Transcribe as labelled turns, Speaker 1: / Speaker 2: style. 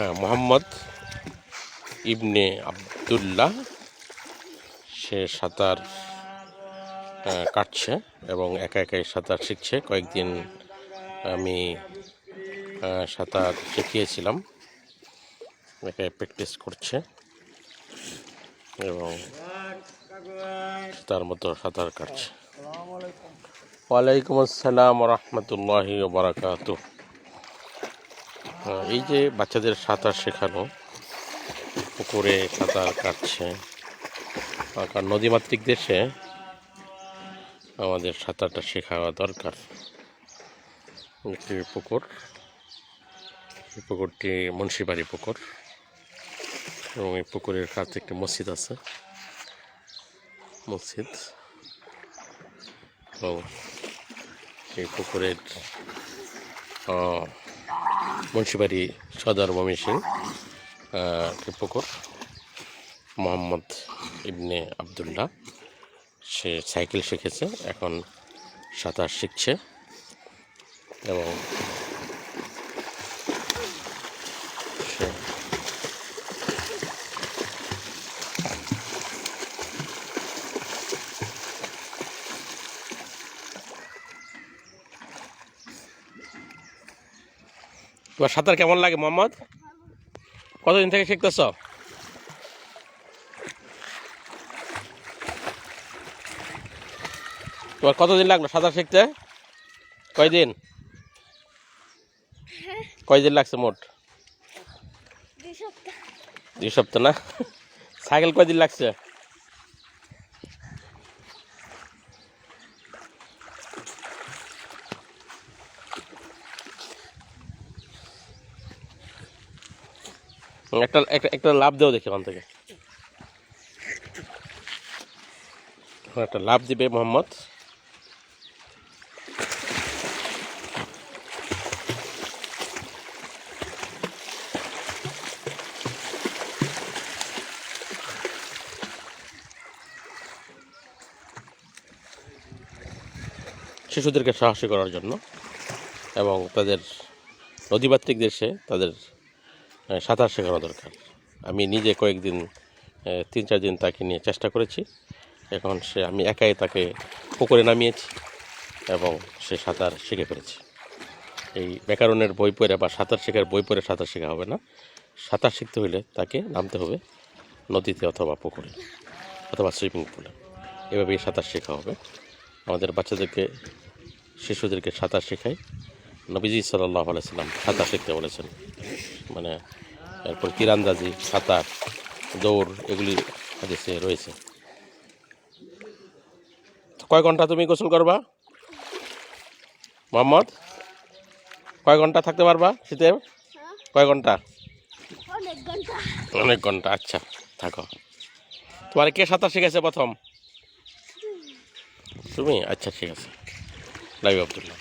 Speaker 1: হ্যাঁ মোহাম্মদ ইবনে আবদুল্লাহ, সে সাঁতার কাটছে এবং একা একাই সাঁতার শিখছে। কয়েকদিন আমি সাঁতার শিখিয়েছিলাম, একাই প্র্যাকটিস করছে এবং তার মতো সাঁতার কাটছে। ওয়ালাইকুম আসসালাম রহমতুল্লাহি বারাকাত এই যে বাচ্চাদের সাঁতার শেখানো, পুকুরে সাঁতার কাটছে কারণ নদীমাতৃক দেশে আমাদের সাঁতারটা শেখাওয়া দরকার। একটি পুকুর, এই পুকুরটি মুন্সিবাড়ি পুকুর, এবং এই পুকুরের কাছে একটি মসজিদ আছে। মসজিদ, এবং এই পুকুরের মুন্সিবাড়ি সদর সিং পুকুর মোহাম্মদ ইবনে আবদুল্লাহ। সে সাইকেল শিখেছে এখন সাঁতার শিখছে এবং তোমার সাঁতার কেমন লাগে মোহাম্মদ? কতদিন থেকে শিখতেছ? তোমার কতদিন লাগল সাঁতার শিখতে? কয়দিন? কয়দিন লাগছে মোট?
Speaker 2: দুই সপ্তাহ।
Speaker 1: দুই সপ্তাহ না? সাইকেল কয়দিন লাগছে? একটা একটা লাভ দেও দেখি ওখান থেকে। একটা লাভ দিবে মোহাম্মদ। শিশুদেরকে সাহসী করার জন্য এবং তাদের নদীমাতৃক দেশে তাদের সাঁতার শেখানো দরকার। আমি নিজে কয়েকদিন তিন চার দিন তাকে নিয়ে চেষ্টা করেছি। এখন সে, আমি একাই তাকে পুকুরে নামিয়েছি এবং সে সাঁতার শিখে ফেলেছে। এই ব্যাকরণের বই পড়ে বা সাঁতার শেখার বই পড়ে সাঁতার শেখা হবে না। সাঁতার শিখতে হলে তাকে নামতে হবে নদীতে অথবা পুকুরে অথবা সুইমিং পুলে। এভাবেই সাঁতার শেখা হবে। আমাদের বাচ্চাদেরকে, শিশুদেরকে সাঁতার শেখাই। নবীজি সাল্লাহ আলাইসাল্লাম সাঁতার শিখতে বলেছেন মানে এরপর তীরান্দাজি সাঁতার দৌড় এগুলি হাদিসে রয়েছে। কয় ঘণ্টা তুমি গোসল করবা? মোহাম্মদ? কয় ঘণ্টা থাকতে পারবা শীতে? কয় ঘণ্টা?
Speaker 2: অনেক
Speaker 1: ঘণ্টা। আচ্ছা থাকো। তোমার কে সাঁতার শিখেছে প্রথম? তুমি আচ্ছা ঠিক আছে। লাইভ আবদুল্লাহ।